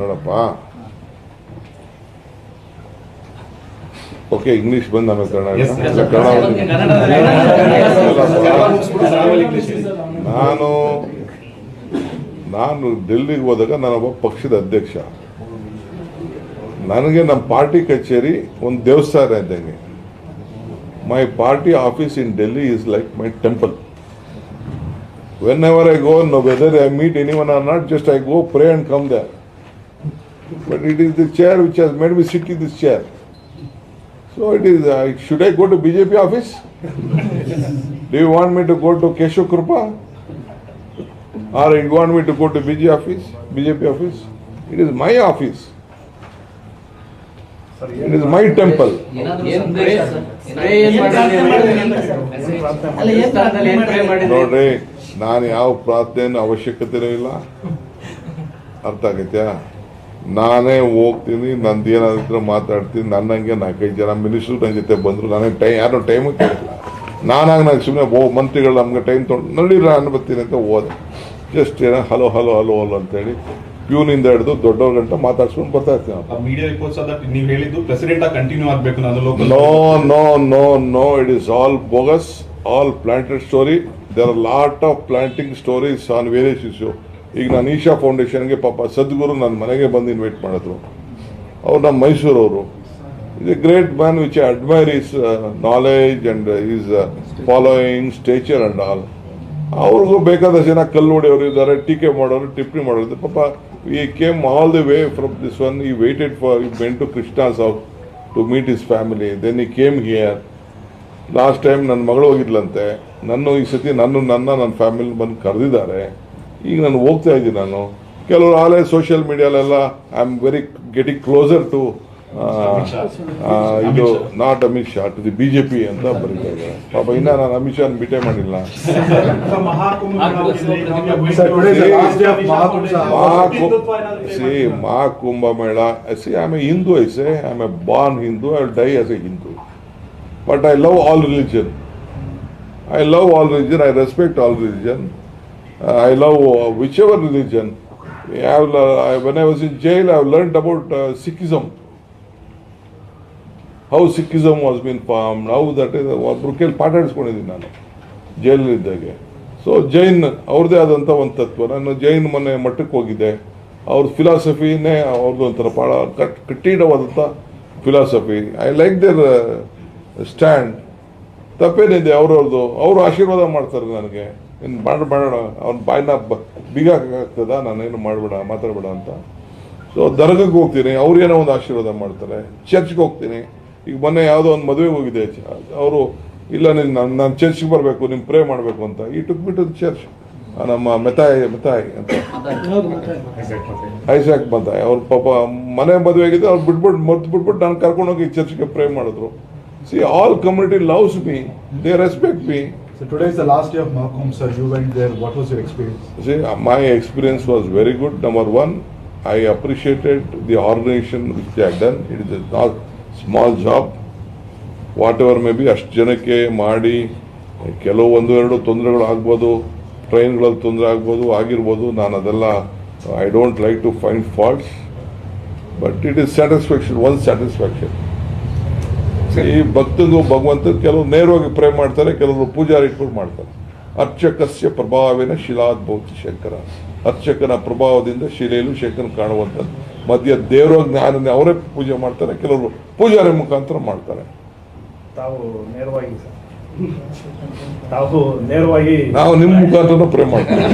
ನೋಡಪ್ಪ okay English ಬಂದ ಆಮೇಲೆ ನಾನು ನಾನು ಡೆಲ್ಲಿಗೆ ಹೋದಾಗ ನಾನೊಬ್ಬ ಪಕ್ಷದ ಅಧ್ಯಕ್ಷ ನನಗೆ ನಮ್ಮ ಪಾರ್ಟಿ ಕಚೇರಿ ಒಂದು ದೇವಸ್ಥಾನ ಇದ್ದಂಗೆ my party office in Delhi is like my temple whenever I go no whether I meet any one or not just I go pray and come they But it is the chair which has made me sit in this chair. So it is, uh, should I go to BJP office? Do you want me to go to Kesho Krupa? Or you want me to go to BJP office, BJP office? It is my office. It is my temple. ನೋಡ್ರಿ ನಾನು ಯಾವ ಪ್ರಾರ್ಥನೆ ಅವಶ್ಯಕತೆನೂ ಇಲ್ಲ ಅರ್ಥ ಆಗೈತ್ಯಾ ನಾನೇ ಹೋಗ್ತೀನಿ ನಂದು ಮಾತಾಡ್ತೀನಿ ನನ್ನಂಗೆ ನಾಲ್ಕೈದು ಜನ ಮಿನಿಸ್ಟರ್ ನನ್ನ ಜೊತೆ ಬಂದ್ರು ನನಗೆ ಟೈಮ್ ಯಾರು ಟೈಮು ಕೇಳಿಲ್ಲ ನಾನಾಗ ಸುಮ್ಮನೆ ಓ ಮಂತ್ರಿಗಳು ನಮಗೆ ಟೈಮ್ ತೊಗೊಂಡು ನಡೀರ ನಾನು ಬರ್ತೀನಿ ಅಂತ ಹೋದೆ ಜಸ್ಟ್ ಏನೋ ಹಲೋ ಹಲೋ ಹಲೋ ಅಂತ ಹೇಳಿ ಪ್ಯೂನಿಂದ ಹಿಡಿದು ದೊಡ್ಡವ್ರ ಗಂಟ ಮಾತಾಡ್ಸ್ಕೊಂಡು ಬರ್ತಾ ಇರ್ತೀನಿ no no no no it is all bogus all planted story there are lot of planting stories on various issue ಈಗ ನಾನು ಈಶಾ ಫೌಂಡೇಶನ್ಗೆ ಪಾಪ ಸದ್ಗುರು ನನ್ನ ಮನೆಗೆ ಬಂದು ಇನ್ವೈಟ್ ಮಾಡಿದ್ರು ಅವ್ರು ನಮ್ಮ ಮೈಸೂರವರು is a great man which I admire his knowledge and his following stature and all ಅವ್ರಿಗೂ ಬೇಕಾದಷ್ಟು ಜನ ಕಲ್ಲು ಹೊಡೆಯವರು ಇದ್ದಾರೆ ಟೀಕೆ ಮಾಡೋರು ಟಿಪ್ಪಣಿ ಮಾಡೋರು ಪಾಪ he came all the way from this one he waited for he men to Krishna's out to meet his family then he came here last time ನನ್ನ ಮಗಳು ಹೋಗಿದ್ಲಂತೆ ನನ್ನ ಈ ಸತಿ ನನ್ನ ನನ್ನ ನನ್ನ ಫ್ಯಾಮಿಲಿ ಬಂದು ಕರೆದಿದ್ದಾರೆ ಈಗ ನಾನು ಹೋಗ್ತಾ ಇದ್ದೀನಿ ನಾನು ಕೆಲವರು ಆಲೇ social ಮೀಡಿಯಾಲೆಲ್ಲ I am very getting closer to ಇದು not Amit Shah to the BJP ಅಂತ ಬರೀತಾ ಇದ್ದಾರೆ ಪಾಪ ಇನ್ನ ನಾನು ಅಮಿತ್ ಶಾ ಭೇಟಿ ಮಾಡಿಲ್ಲ see Mahakumbh Mela see I am a Hindu I say I am a born Hindu I die as a Hindu but I love all religion I love all religion I respect all religion Uh, I love uh, whichever religion. I will, uh, when I was in jail, I learned about uh, Sikhism. How Sikhism was been form ನಾವು that is ಒಬ್ಬರು ಕೇಳಿ ಪಾಠ ಆಡಿಸ್ಕೊಂಡಿದ್ದೀನಿ ನಾನು ಜೈಲಲ್ಲಿದ್ದಾಗೆ so Jain ಅವ್ರದ್ದೇ ಆದಂಥ ಒಂದು ತತ್ವ ನಾನು ಜೈನ್ ಮನೆ ಮಠಕ್ಕೆ ಹೋಗಿದ್ದೆ ಅವ್ರ ಫಿಲಾಸಫಿನೇ ಅವ್ರದ್ದು ಒಂಥರ ಭಾಳ ಕಟ್ ಕಠಿಣವಾದಂಥ philosophy I like their stand ತಪ್ಪೇನಿದೆ ಅವ್ರವ್ರದ್ದು ಅವರು ಆಶೀರ್ವಾದ ಮಾಡ್ತಾರೆ ನನಗೆ ಇನ್ನು ಮಾಡಿ ಮಾಡೋಣ ಅವ್ನ ಬಾಯಿನ ಬೀಗ ಆಗ್ತದ ನಾನೇನು ಮಾಡಬೇಡ ಮಾತಾಡಬೇಡ ಅಂತ ಸೊ ದರ್ಗಕ್ಕೆ ಹೋಗ್ತೀನಿ ಅವ್ರೇನೋ ಒಂದು ಆಶೀರ್ವಾದ ಮಾಡ್ತಾರೆ ಚರ್ಚ್ಗೆ ಹೋಗ್ತೀನಿ ಈಗ ಮೊನ್ನೆ ಯಾವುದೋ ಒಂದು ಮದುವೆಗೆ ಹೋಗಿದೆ ಅವರು ಇಲ್ಲ ನೀನು ನಾನು ನಾನು ಚರ್ಚ್ಗೆ ಬರಬೇಕು ನಿಮ್ಮ ಪ್ರೇ ಮಾಡಬೇಕು ಅಂತ ಈ ಟುಕ್ ಬಿಟ್ಟು ಚರ್ಚ್ ನಮ್ಮ ಮೆತಾಯಿ ಮೆತಾಯಿ ಅಂತ ಐಸಾಕ್ ಮತಾಯಿ ಅವ್ರ ಪಾಪ ಮನೆ ಮದುವೆ ಆಗಿದೆ ಅವ್ರು ಬಿಟ್ಬಿಟ್ಟು ಮರ್ತು ಬಿಟ್ಬಿಟ್ಟು ನಾನು ಕರ್ಕೊಂಡೋಗಿ ಚರ್ಚ್ಗೆ ಪ್ರೇ ಮಾಡಿದ್ರು see all community loves me they respect me So today is the last day of Mahakum, sir. You went there. What was your experience? See, uh, my experience was very good. Number one, I appreciated the organization which they had done. It is not small job. Whatever may be ಅಷ್ಟು ಜನಕ್ಕೆ ಮಾಡಿ ಕೆಲವು ಒಂದು ಎರಡು ತೊಂದರೆಗಳು ಆಗ್ಬೋದು ಟ್ರೈನ್ಗಳಲ್ಲಿ ತೊಂದರೆ ಆಗ್ಬೋದು ಆಗಿರ್ಬೋದು ನಾನು ಅದೆಲ್ಲ I don't like to find faults but it is satisfaction one satisfaction ಈ ಭಕ್ತನು ಭಗವಂತನ ಕೆಲವು ನೇರವಾಗಿ ಪ್ರೇ ಮಾಡ್ತಾರೆ ಕೆಲವರು ಪೂಜಾರಿ ಇಟ್ಕೊಂಡು ಮಾಡ್ತಾರೆ ಅರ್ಚಕಸ್ಯ ಪ್ರಭಾವಿನ ಶಿಲಾದ್ಭೌತಿ ಶಂಕರ ಅರ್ಚಕನ ಪ್ರಭಾವದಿಂದ ಶಿಲೆಯಲ್ಲೂ ಶಂಕರ ಕಾಣುವಂಥದ್ದು ಮಧ್ಯ ದೇವರ ಜ್ಞಾನ ಅವರೇ ಪೂಜೆ ಮಾಡ್ತಾರೆ ಕೆಲವರು ಪೂಜಾರಿ ಮುಖಾಂತರ ಮಾಡ್ತಾರೆ ನೇರವಾಗಿ ನೇರವಾಗಿ ನಾವು ನಿಮ್ಮ ಮುಖಾಂತರ ಪ್ರೇ ಮಾಡ್ತೀವಿ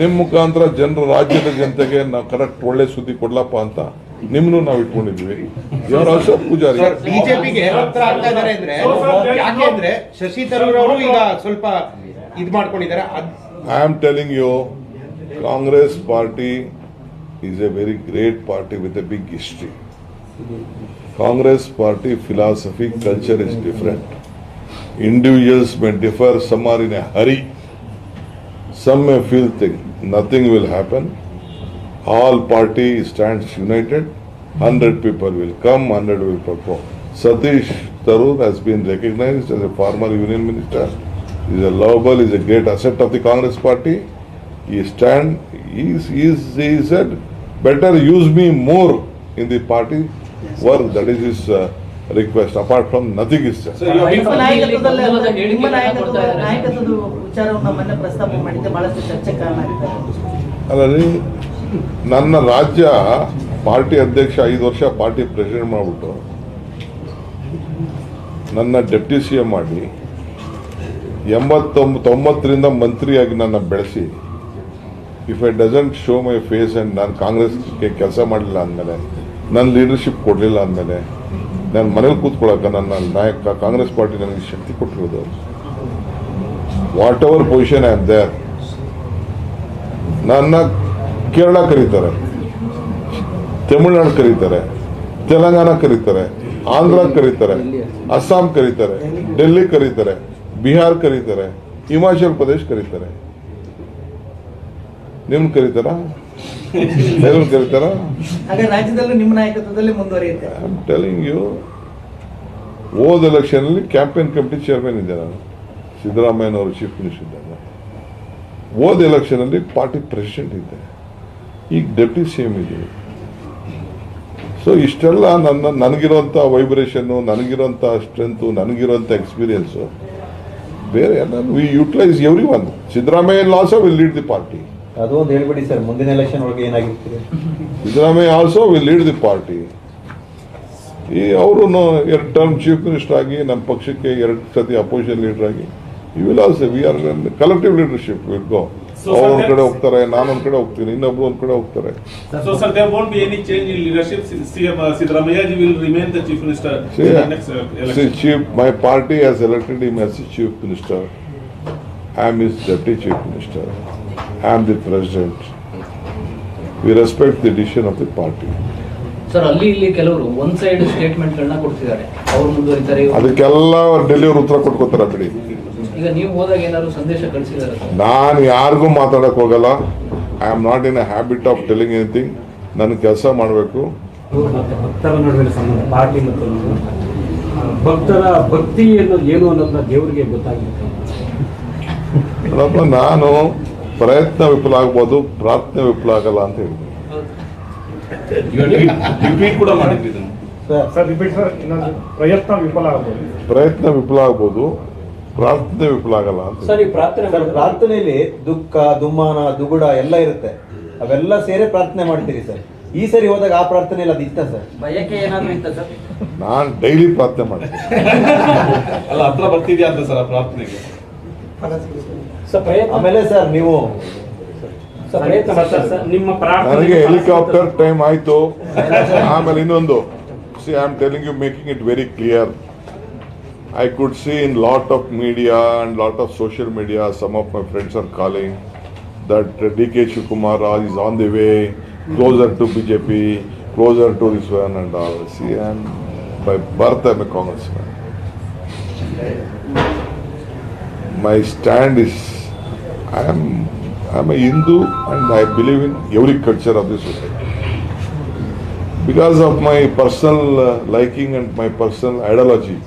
ನಿಮ್ಮ ಮುಖಾಂತರ ಜನರ ರಾಜ್ಯದ ಜನತೆಗೆ ನಾವು ಕರೆಕ್ಟ್ ಒಳ್ಳೆ ಸುದ್ದಿ ಕೊಡ್ಲಪ್ಪ ಅಂತ ನಿಮ್ನು ನಾವು ಇಟ್ಕೊಂಡಿದ್ವಿ ಯಾರು ಅಶೋಕ್ ಪೂಜಾರಿ ಬಿಜೆಪಿಗೆ ಹತ್ರ ಆಗ್ತಾ ಇದಾರೆ ಅಂದ್ರೆ ಯಾಕೆ ಅಂದ್ರೆ ಶಶಿ ತರೂರ್ ಅವರು ಈಗ ಸ್ವಲ್ಪ ಇದು ಮಾಡ್ಕೊಂಡಿದ್ದಾರೆ I am telling you Congress party is a very great party with a big history Congress party philosophy culture is different individuals may differ some are in a hurry some may feel thing nothing will happen All party stands united. 100 people will come, 100 will perform. Satish Tharoor has been recognized as a former union minister. He is a lovable, is a great asset of the Congress party. He said, better use me more in the party work. That is his uh, request. Apart from nothing is said. So ನನ್ನ ರಾಜ್ಯ party ಅಧ್ಯಕ್ಷ ಐದು ವರ್ಷ party president ಮಾಡಿಬಿಟ್ಟು ನನ್ನ deputy C M ಮಾಡಿ ಎಂಬತ್ತೊಂಬ ತೊಂಬತ್ತರಿಂದ ಮಂತ್ರಿಯಾಗಿ ನನ್ನ ಬೆಳೆಸಿ if I doesn't show my face and ನಾನು ಕಾಂಗ್ರೆಸ್ಗೆ ಕೆಲಸ ಮಾಡಲಿಲ್ಲ ಅಂದಮೇಲೆ ನನ್ನ ಲೀಡರ್ಶಿಪ್ ಕೊಡಲಿಲ್ಲ ಅಂದಮೇಲೆ ನಾನು ಮನೇಲಿ ಕೂತ್ಕೊಳ್ಳೋಕೆ ನನ್ನ ನಾಯಕ ಕಾಂಗ್ರೆಸ್ ಪಾರ್ಟಿ ನನಗೆ ಶಕ್ತಿ ಕೊಟ್ಟಿರೋದು whatever position am there ನನ್ನ ಕೇರಳ ಕರೀತಾರೆ ತಮಿಳ್ನಾಡು ಕರೀತಾರೆ ತೆಲಂಗಾಣ ಕರೀತಾರೆ ಆಂಧ್ರ ಕರೀತಾರೆ ಅಸ್ಸಾಂ ಕರೀತಾರೆ ಡೆಲ್ಲಿ ಕರೀತಾರೆ ಬಿಹಾರ್ ಕರೀತಾರೆ ಹಿಮಾಚಲ್ ಪ್ರದೇಶ್ ಕರೀತಾರೆ ನಿಮ್ ಕರೀತಾರ ಕರೀತಾರ ಟೆಲಿಂಗ್ ಯು ಓದ್ ಎಲೆಕ್ಷನ್ ಅಲ್ಲಿ ಕ್ಯಾಂಪೇನ್ ಕಮಿಟಿ ಚೇರ್ಮನ್ ಇದ್ದೆ ನಾನು ಸಿದ್ದರಾಮಯ್ಯನವರು ಚೀಫ್ ಮಿನಿಸ್ಟರ್ ಇದ್ದಾಗ ಓದ್ ಎಲೆಕ್ಷನ್ ಅಲ್ಲಿ ಪಾರ್ಟಿ ಪ್ರೆಸಿಡೆಂಟ್ ಇದ್ದೆ ಈಗ ಡೆಪ್ಟಿ ಸಿ ಎಮ್ ಸೊ ಇಷ್ಟೆಲ್ಲ ನನ್ನ ನನಗಿರೋಂಥ ವೈಬ್ರೇಷನ್ನು ನನಗಿರೋಂಥ ಸ್ಟ್ರೆಂತು ನನಗಿರೋಂಥ ಎಕ್ಸ್ಪೀರಿಯೆನ್ಸು ಬೇರೆ ಎಲ್ಲ we utilise every one Siddaramaiah also will lead the party ಅದು ಒಂದು ಹೇಳ್ಬಿಡಿ ಸರ್ ಮುಂದಿನ ಎಲೆಕ್ಷನ್ ಒಳಗೆ ಏನಾಗಿರ್ತದೆ Siddaramaiah also will lead the party ಈ ಅವರು ಎರಡು ಟರ್ಮ್ ಚೀಫ್ ಮಿನಿಸ್ಟರ್ ಆಗಿ ನಮ್ಮ ಪಕ್ಷಕ್ಕೆ ಎರಡು ಸತಿ ಅಪೋಸಿಷನ್ ಲೀಡರ್ ಆಗಿ you will also we are collective leadership will go So, ಅವ್ರು sir, ಒಂದ್ ಕಡೆ that's- ಹೋಗ್ತಾರೆ ನಾನು ಒಂದ್ ಕಡೆ ಹೋಗ್ತೀನಿ ಇನ್ನೊಬ್ರು ಒಂದ್ ಕಡೆ ಹೋಗ್ತಾರೆ So sir, there won't be any change in leadership. CM uh, Siddaramaiah ji will remain the chief minister in the next uh, See, election. chief, my party has elected him as the chief minister. I am his deputy chief minister. I am the president. We respect the decision of the party. Sir ಅಲ್ಲಿ ಇಲ್ಲಿ ಕೆಲವರು one side statement ಸ್ಟೇಟ್ಮೆಂಟ್ಗಳನ್ನ ಕೊಡ್ತಿದ್ದಾರೆ ಅವ್ರು ಮುಂದುವರಿತಾರೆ ಅದಕ್ಕೆಲ್ಲ deliver ಉತ್ತರ ಕೊಟ್ಕೋತಾರೆ ಆ ಈಗ ನೀವು ಹೋದಾಗ ಏನಾದ್ರು ಸಂದೇಶ ಕಳಿಸಿದಾರೆ ನಾನು ಯಾರಿಗೂ ಮಾತಾಡಕ್ಕೆ ಹೋಗಲ್ಲ I am not in a habit of telling anything ನನ್ನ ಕೆಲಸ ಮಾಡಬೇಕು ಭಕ್ತರ ನಡುವಿನ ಸಂಬಂಧ ಪಾರ್ಟಿ ಮತ್ತು ಭಕ್ತರ ಭಕ್ತಿ ಏನು ಅನ್ನೋದನ್ನ ದೇವರಿಗೆ ಗೊತ್ತಾಗಿತ್ತು ನಾನು ಪ್ರಯತ್ನ ವಿಫಲ ಆಗ್ಬೋದು ಪ್ರಾರ್ಥನೆ ವಿಫಲ ಆಗಲ್ಲ ಅಂತ ಹೇಳಿದೆ ಕೂಡ ಮಾಡಿದ್ರಿ ಪ್ರಯತ್ನ ವಿಫಲ ಆಗ್ಬೋದು ಪ್ರಯತ್ನ ವಿಫಲ ಆಗ್ಬೋದು ಪ್ರಾರ್ಥನೆ ವಿಫಲ ಆಗಲ್ಲ ಸರಿ ಪ್ರಾರ್ಥನೆ ಪ್ರಾರ್ಥನೆಯಲ್ಲಿ ದುಃಖ ದುಮ್ಮಾನ ದುಗುಡ ಎಲ್ಲ ಇರುತ್ತೆ ಅವೆಲ್ಲ ಸೇರಿ ಪ್ರಾರ್ಥನೆ ಮಾಡ್ತೀರಿ ಸರ್ ಈ ಸರಿ ಹೋದಾಗ ಆ ಪ್ರಾರ್ಥನೆ ಇಲ್ಲ ಇತ್ತ ಸರ್ ಬಯಕೆ ಏನಾದ್ರೂ ಇತ್ತ ಸರ್ ನಾನು ಡೈಲಿ ಪ್ರಾರ್ಥನೆ ಮಾಡ್ತೀನಿ ಅಲ್ಲ ಬರ್ತಿದ್ಯಾ ಅಂತ ಸರ್ ಆ ಪ್ರಾರ್ಥನೆಗೆ ಆಮೇಲೆ ಸರ್ ನೀವು ನನಗೆ ಹೆಲಿಕಾಪ್ಟರ್ ಟೈಮ್ ಆಯ್ತು ಆಮೇಲೆ ಇನ್ನೊಂದು see I am telling you making it very clear I could see in lot of media and lot of social media some of my friends are calling that D K Shivakumar is on the way closer to B J P closer to this one and all see and by birth I a Congress man my stand is I am I am a Hindu and I believe in every culture of the society. Because of my personal uh, liking and my personal ideology,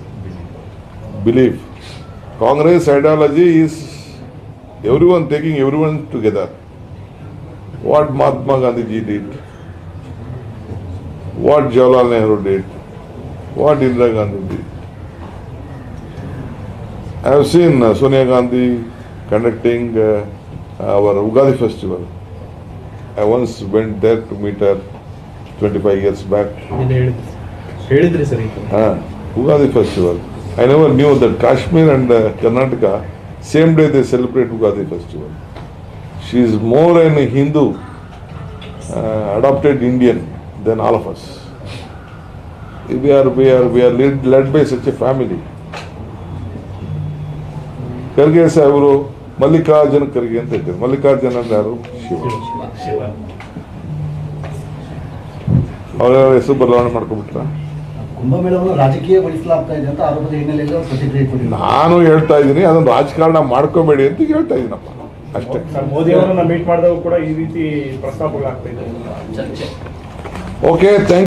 belief, Congress ideology is everyone taking everyone together. What Mahatma Gandhi did, what Jawaharlal Nehru did, what Indira Gandhi did. I have seen uh, Sonia Gandhi conducting uh, our Ugadi festival. I once went there to meet her 25 years back. ಹೇಳಿದ್ರಿ sir ಈಗ Uh, Ugadi festival. I never knew that Kashmir and uh, Karnataka, same day they celebrate Ugadi festival. She is more an Hindu, uh, adopted Indian than all of us. We are, we are, we are led, led by such a family. Kharge ಸಾಹೇಬರು Mallikarjuna Kharge ಅಂತ ಇದ್ದಾರೆ ಮಲ್ಲಿಕಾರ್ಜುನ ಅಂದ್ರೆ ಯಾರು ಶಿವ ಅವರ ಹೆಸರು ಬದಲಾವಣೆ ಮಾಡ್ಕೊಬಿಟ್ರ ನಾನು ಹೇಳ್ತಾ ಇದ್ದೀನಿ ಅದನ್ನು ರಾಜಕಾರಣ ಮಾಡ್ಕೋಬೇಡಿ ಅಂತ ಹೇಳ್ತಾ ಇದ್ದೀನಪ್ಪ ಅಷ್ಟೇ ಮೋದಿ ಅವರನ್ನ ಮೀಟ್ ಮಾಡಿದಾಗ ಕೂಡ ಈ ರೀತಿ ಪ್ರಸ್ತಾಪಗಳಾಗ್ತಾ ಇದೆ ಓಕೆ ಥ್ಯಾಂಕ್